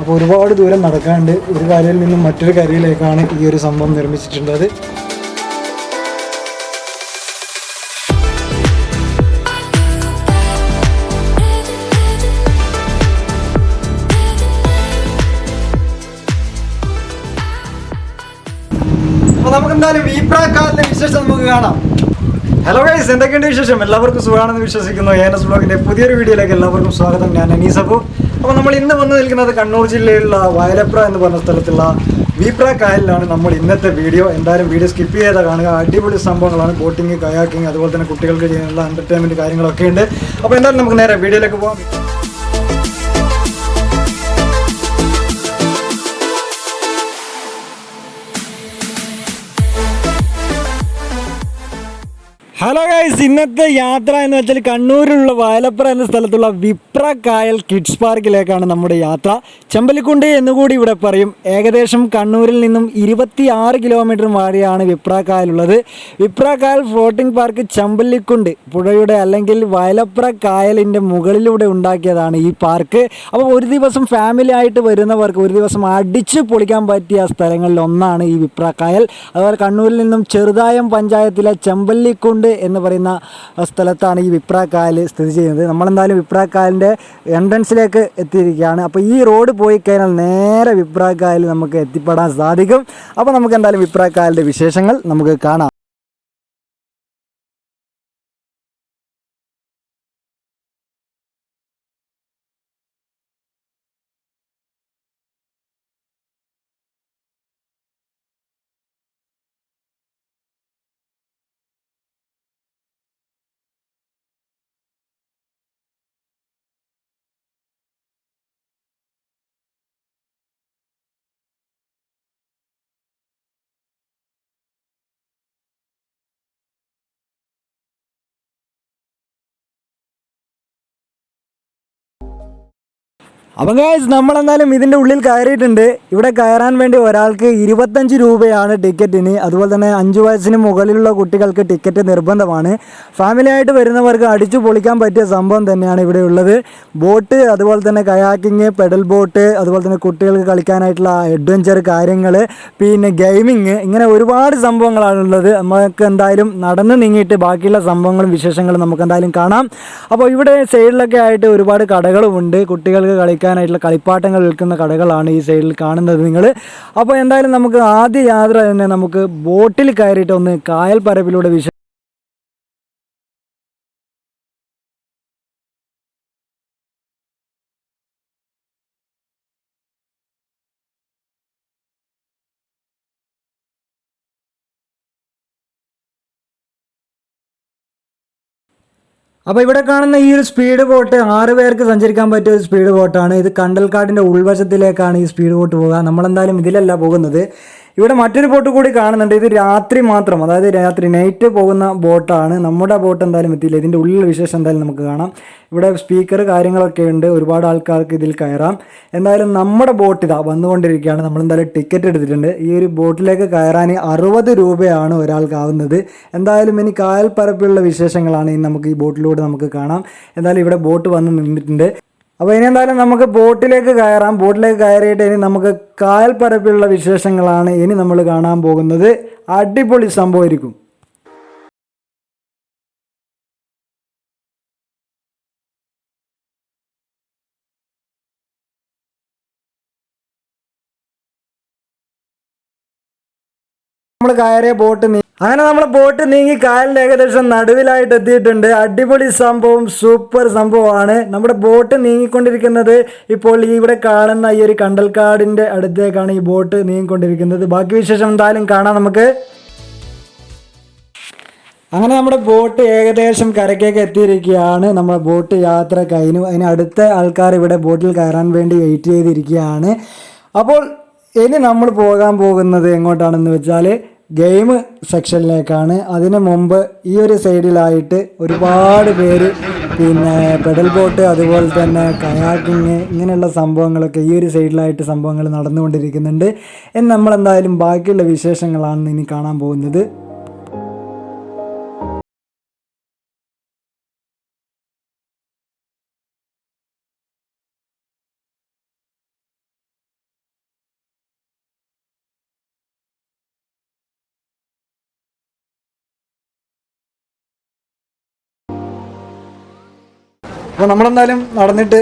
അപ്പോൾ ഒരുപാട് ദൂരം നടക്കാണ്ട് ഒരു കരയിൽ നിന്നും മറ്റൊരു കരയിലേക്കാണ് ഈ ഒരു സംഭവം നിർമ്മിച്ചിട്ടുള്ളത്. ഹലോ ഗൈസ് എന്തൊക്കെയുണ്ട് വിശേഷം? എല്ലാവർക്കും സുഖമാണെന്ന് വിശ്വസിക്കുന്നു. ഏനസ് ബ്ലോഗിന്റെ പുതിയൊരു വീഡിയോയിലേക്ക് എല്ലാവർക്കും സ്വാഗതം. ഞാൻ അനീസപ്പു അപ്പോൾ നമ്മൾ ഇന്ന് വന്നു നിൽക്കുന്നത് കണ്ണൂർ ജില്ലയിലുള്ള വയലപ്ര എന്ന് പറഞ്ഞ സ്ഥലത്തുള്ള വീപ്ര കായലിലാണ് നമ്മൾ ഇന്നത്തെ വീഡിയോ. എന്തായാലും വീഡിയോ സ്കിപ്പ് ചെയ്താൽ കാണുക. അടിപൊളി സംഭവങ്ങളാണ്. ബോട്ടിങ് കയാക്കിങ് അതുപോലെ തന്നെ കുട്ടികൾക്ക് ചെയ്യാനുള്ള എന്റർടൈൻമെന്റ് കാര്യങ്ങളൊക്കെ ഉണ്ട്. അപ്പോൾ എന്തായാലും നമുക്ക് നേരെ വീഡിയോയിലേക്ക് പോകാം. ഹലോ ഗൈസ് ഇന്നത്തെ യാത്ര എന്ന് വെച്ചാൽ കണ്ണൂരിലുള്ള വയലപ്പുറ എന്ന സ്ഥലത്തുള്ള വിപ്ര കായൽ കിഡ്സ് പാർക്കിലേക്കാണ് നമ്മുടെ യാത്ര. ചെമ്പലിക്കുണ്ട് എന്നുകൂടി ഇവിടെ പറയും. ഏകദേശം കണ്ണൂരിൽ നിന്നും ഇരുപത്തി ആറ് കിലോമീറ്റർ മാറിയാണ് വിപ്ര കായലുള്ളത് വിപ്ര കായൽ ഫ്ലോട്ടിംഗ് പാർക്ക് ചെമ്പല്ലിക്കുണ്ട് പുഴയുടെ അല്ലെങ്കിൽ വയലപ്പുറ കായലിന്റെ മുകളിലൂടെ ഉണ്ടാക്കിയതാണ് ഈ പാർക്ക് അപ്പോൾ ഒരു ദിവസം ഫാമിലി ആയിട്ട് വരുന്നവർക്ക് ഒരു ദിവസം അടിച്ച് പൊളിക്കാൻ പറ്റിയ സ്ഥലങ്ങളിൽ ഒന്നാണ് ഈ വിപ്ര കായൽ. അതുപോലെ കണ്ണൂരിൽ നിന്നും ചെറുതായം പഞ്ചായത്തിലെ ചെമ്പല്ലിക്കുണ്ട് എന്ന് പറയുന്ന സ്ഥലത്താണ് ഈ വിപ്രാക്കായൽ സ്ഥിതി ചെയ്യുന്നത്. നമ്മളെന്തായാലും വിപ്രാക്കായലിന്റെ എൻട്രൻസിലേക്ക് എത്തിയിരിക്കുകയാണ്. അപ്പോൾ ഈ റോഡ് പോയി കഴിഞ്ഞാൽ നേരെ വിപ്രാക്കായൽ നമുക്ക് എത്തിപ്പെടാൻ സാധിക്കും. അപ്പോൾ നമുക്ക് എന്തായാലും വിപ്രാക്കായലിന്റെ വിശേഷങ്ങൾ നമുക്ക് കാണാം. അപ്പം ഗായ്സ് നമ്മളെന്നാലും ഇതിന്റെ ഉള്ളിൽ കയറിയിട്ടുണ്ട്. ഇവിടെ കയറാൻ വേണ്ടി ഒരാൾക്ക് ഇരുപത്തഞ്ച് രൂപയാണ് ടിക്കറ്റിന് അതുപോലെ തന്നെ അഞ്ച് വയസ്സിന് മുകളിലുള്ള കുട്ടികൾക്ക് ടിക്കറ്റ് നിർബന്ധമാണ്. ഫാമിലിയായിട്ട് വരുന്നവർക്ക് അടിച്ചു പൊളിക്കാൻ പറ്റിയ സംഭവം തന്നെയാണ് ഇവിടെ ഉള്ളത്. ബോട്ട് അതുപോലെ തന്നെ കയാക്കിങ് പെഡൽ ബോട്ട് അതുപോലെ തന്നെ കുട്ടികൾക്ക് കളിക്കാനായിട്ടുള്ള അഡ്വഞ്ചർ കാര്യങ്ങൾ പിന്നെ ഗെയിമിങ് ഇങ്ങനെ ഒരുപാട് സംഭവങ്ങളാണ് ഉള്ളത്. നമുക്ക് എന്തായാലും നടന്ന് നീങ്ങിയിട്ട് ബാക്കിയുള്ള സംഭവങ്ങളും വിശേഷങ്ങളും നമുക്ക് എന്തായാലും കാണാം. അപ്പോൾ ഇവിടെ സൈഡിലൊക്കെ ആയിട്ട് ഒരുപാട് കടകളുമുണ്ട്. കുട്ടികൾക്ക് കളിക്കാനായിട്ടുള്ള കളിപ്പാട്ടങ്ങൾ വിൽക്കുന്ന കടകളാണ് ഈ സൈഡിൽ കാണുന്നത് നിങ്ങൾ. അപ്പോൾ എന്തായാലും നമുക്ക് ആദ്യ യാത്ര തന്നെ നമുക്ക് ബോട്ടിൽ കയറിയിട്ട് ഒന്ന് കായൽ പരപ്പിലൂടെ വിശ അപ്പോൾ ഇവിടെ കാണുന്ന ഈ ഒരു സ്പീഡ് ബോട്ട് ആറ് പേർക്ക് സഞ്ചരിക്കാൻ പറ്റിയ ഒരു സ്പീഡ് ബോട്ടാണ് ഇത് കണ്ടൽക്കാടിന്റെ ഉൾവശത്തിലേക്കാണ് ഈ സ്പീഡ് ബോട്ട് പോകുക നമ്മളെന്തായാലും ഇതിലല്ല പോകുന്നത്. ഇവിടെ മറ്റൊരു ബോട്ട് കൂടി കാണുന്നുണ്ട്. ഇത് രാത്രി മാത്രം. അതായത് രാത്രി നൈറ്റ് പോകുന്ന ബോട്ടാണ് നമ്മുടെ ബോട്ട് എന്തായാലും എത്തിയില്ല. ഇതിന്റെ ഉള്ളിൽ വിശേഷം എന്തായാലും നമുക്ക് കാണാം. ഇവിടെ സ്പീക്കർ കാര്യങ്ങളൊക്കെ ഉണ്ട്. ഒരുപാട് ആൾക്കാർക്ക് ഇതിൽ കയറാം. എന്തായാലും നമ്മുടെ ബോട്ട് ഇതാ വന്നുകൊണ്ടിരിക്കുകയാണ്. നമ്മൾ എന്തായാലും ടിക്കറ്റ് എടുത്തിട്ടുണ്ട്. ഈ ഒരു ബോട്ടിലേക്ക് കയറാൻ അറുപത് രൂപയാണ് ഒരാൾക്കാവുന്നത്. എന്തായാലും ഇനി കായൽ പരപ്പിലുള്ള വിശേഷങ്ങളാണ് ഇനി നമുക്ക് ഈ ബോട്ടിലൂടെ നമുക്ക് കാണാം. എന്തായാലും ഇവിടെ ബോട്ട് വന്ന് നിന്നിട്ടുണ്ട്. അപ്പോൾ ഇനി എന്തായാലും നമുക്ക് ബോട്ടിലേക്ക് കയറാം. ബോട്ടിലേക്ക് കയറിയിട്ട് ഇനി നമുക്ക് കായൽപ്പരപ്പിലുള്ള വിശേഷങ്ങളാണ് ഇനി നമ്മൾ കാണാൻ പോകുന്നത്. അടിപൊളി സംഭവമായിരിക്കും. നമ്മൾ കയറിയ ബോട്ട് അങ്ങനെ നമ്മൾ ബോട്ട് നീങ്ങി കായലിന്റെ ഏകദേശം നടുവിലായിട്ട് എത്തിയിട്ടുണ്ട്. അടിപൊളി സംഭവം സൂപ്പർ സംഭവമാണ്. നമ്മുടെ ബോട്ട് നീങ്ങിക്കൊണ്ടിരിക്കുന്നത് ഇപ്പോൾ ഈ ഇവിടെ കാണുന്ന ഈ ഒരു കണ്ടൽക്കാടിന്റെ അടുത്തേക്കാണ് ഈ ബോട്ട് നീങ്ങിക്കൊണ്ടിരിക്കുന്നത്. ബാക്കി വിശേഷം എന്തായാലും കാണാം നമുക്ക്. അങ്ങനെ നമ്മുടെ ബോട്ട് ഏകദേശം കരക്കേക്ക് എത്തിയിരിക്കുകയാണ്. നമ്മുടെ ബോട്ട് യാത്ര കഴിഞ്ഞു. അതിന് അടുത്ത ആൾക്കാർ ഇവിടെ ബോട്ടിൽ കയറാൻ വേണ്ടി വെയിറ്റ് ചെയ്തിരിക്കുകയാണ്. അപ്പോൾ ഇനി നമ്മൾ പോകാൻ പോകുന്നത് എങ്ങോട്ടാണെന്ന് വെച്ചാൽ ഗെയിം സെക്ഷനിലേക്കാണ്. അതിന് മുമ്പ് ഈ ഒരു സൈഡിലായിട്ട് ഒരുപാട് പേര് പിന്നെ പെഡൽ ബോട്ട് അതുപോലെ തന്നെ കയാക്കിങ് ഇങ്ങനെയുള്ള സംഭവങ്ങളൊക്കെ ഈ ഒരു സൈഡിലായിട്ട് സംഭവങ്ങൾ നടന്നുകൊണ്ടിരിക്കുന്നുണ്ട്. എന്ന് നമ്മൾ എന്തായാലും ബാക്കിയുള്ള വിശേഷങ്ങളാണ് ഇനി കാണാൻ പോകുന്നത്. അപ്പോൾ നമ്മളെന്തായാലും നടന്നിട്ട്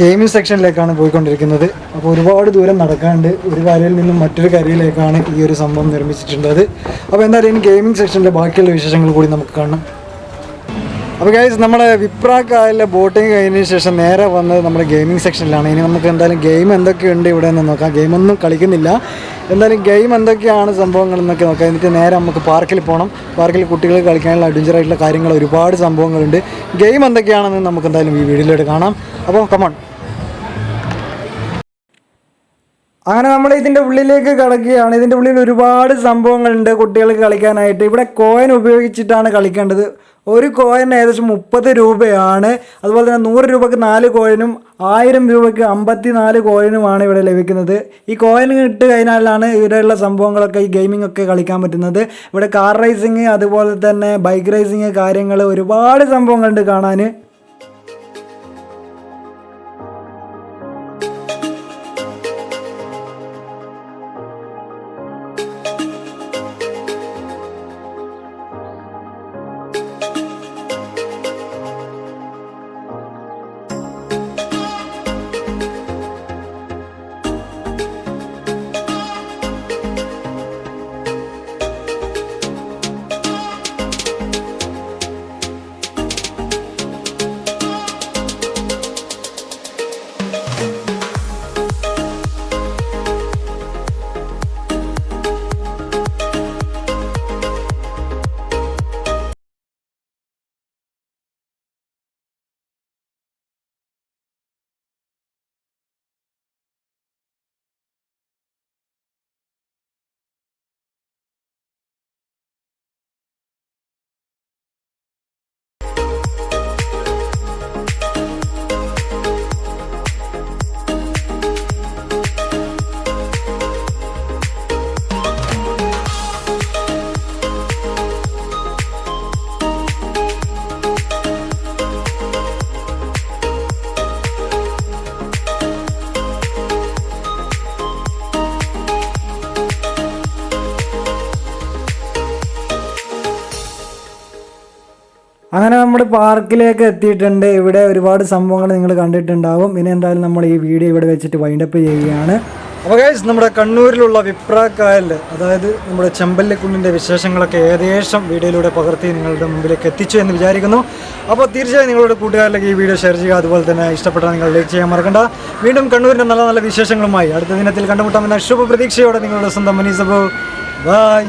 ഗെയിമിംഗ് സെക്ഷനിലേക്കാണ് പോയിക്കൊണ്ടിരിക്കുന്നത്. അപ്പോൾ ഒരുപാട് ദൂരം നടക്കാണ്ട് ഒരു കരയിൽ നിന്നും മറ്റൊരു കരയിലേക്കാണ് ഈ ഒരു സംഭവം നിർമ്മിച്ചിട്ടുള്ളത്. അപ്പോൾ എന്തായാലും ഗെയിമിംഗ് സെക്ഷനിലെ ബാക്കിയുള്ള വിശേഷങ്ങൾ കൂടി നമുക്ക് കാണാം. അപ്പോൾ ഗൈസ് നമ്മുടെ വിപ്രാക്കായലിലെ ബോട്ടിങ് കഴിഞ്ഞതിന് ശേഷം നേരെ വന്നത് നമ്മുടെ ഗെയിമിംഗ് സെക്ഷനിലാണ് ഇനി നമുക്ക് എന്തായാലും ഗെയിം എന്തൊക്കെയുണ്ട് ഇവിടെ നിന്ന് നോക്കാം. ഗെയിമൊന്നും കളിക്കുന്നില്ല. എന്തായാലും ഗെയിം എന്തൊക്കെയാണ് സംഭവങ്ങൾ എന്നൊക്കെ നോക്കാം. എന്നിട്ട് നേരെ നമുക്ക് പാർക്കിൽ പോകണം പാർക്കിൽ കുട്ടികൾ കളിക്കാനുള്ള അഡ്വഞ്ചർ ആയിട്ടുള്ള കാര്യങ്ങൾ ഒരുപാട് സംഭവങ്ങളുണ്ട്. ഗെയിം എന്തൊക്കെയാണെന്ന് നമുക്ക് എന്തായാലും ഈ വീഡിയോയിലൂടെ കാണാം. അപ്പോൾ കമോൺ അങ്ങനെ നമ്മൾ ഇതിന്റെ ഉള്ളിലേക്ക് കടക്കുകയാണ്. ഇതിന്റെ ഉള്ളിൽ ഒരുപാട് സംഭവങ്ങളുണ്ട് കുട്ടികൾക്ക് കളിക്കാനായിട്ട്. ഇവിടെ കോയിൻ ഉപയോഗിച്ചിട്ടാണ് കളിക്കേണ്ടത്. ഒരു കോയിന് ഏകദേശം മുപ്പത് രൂപയാണ്. അതുപോലെ തന്നെ നൂറ് രൂപയ്ക്ക് നാല് കോയിനും ആയിരം രൂപയ്ക്ക് അമ്പത്തി നാല് കോയിനുമാണ് ഇവിടെ ലഭിക്കുന്നത്. ഈ കോയിൻ ഇട്ട് കഴിഞ്ഞാലാണ് ഇവിടെയുള്ള സംഭവങ്ങളൊക്കെ ഈ ഗെയിമിംഗ് ഒക്കെ കളിക്കാൻ പറ്റുന്നത്. ഇവിടെ കാർ റേസിങ് അതുപോലെ തന്നെ ബൈക്ക് റേസിങ് കാര്യങ്ങൾ ഒരുപാട് സംഭവങ്ങളുണ്ട് കാണാൻ അങ്ങനെ നമ്മൾ പാർക്കിലേക്ക് എത്തിയിട്ടുണ്ട്. ഇവിടെ ഒരുപാട് സംഭവങ്ങൾ നിങ്ങൾ കണ്ടിട്ടുണ്ടാവും. ഇനി എന്തായാലും നമ്മൾ ഈ വീഡിയോ ഇവിടെ വെച്ചിട്ട് വൈൻഡപ്പ് ചെയ്യുകയാണ്. അപ്പോൾ ഗൈസ് നമ്മുടെ കണ്ണൂരിലുള്ള വിപ്രാക്കായലിൽ അതായത് നമ്മുടെ ചെമ്പല്ലിക്കുണ്ണിന്റെ വിശേഷങ്ങളൊക്കെ ഏകദേശം വീഡിയോയിലൂടെ പകർത്തി നിങ്ങളുടെ മുമ്പിലേക്ക് എത്തിച്ചു എന്ന് വിചാരിക്കുന്നു. അപ്പോൾ തീർച്ചയായും നിങ്ങളുടെ കൂട്ടുകാരിലേക്ക് ഈ വീഡിയോ ഷെയർ ചെയ്യുക. അതുപോലെ തന്നെ ഇഷ്ടപ്പെട്ടാൽ നിങ്ങൾ ലൈക്ക് ചെയ്യാൻ മറക്കണ്ട. വീണ്ടും കണ്ണൂരിന്റെ നല്ല നല്ല വിശേഷങ്ങളുമായി അടുത്ത ദിനത്തിൽ കണ്ടുമുട്ടാമെന്ന ശുഭപ്രതീക്ഷയോടെ നിങ്ങളുടെ സ്വന്തം മനീസബോ ബൈ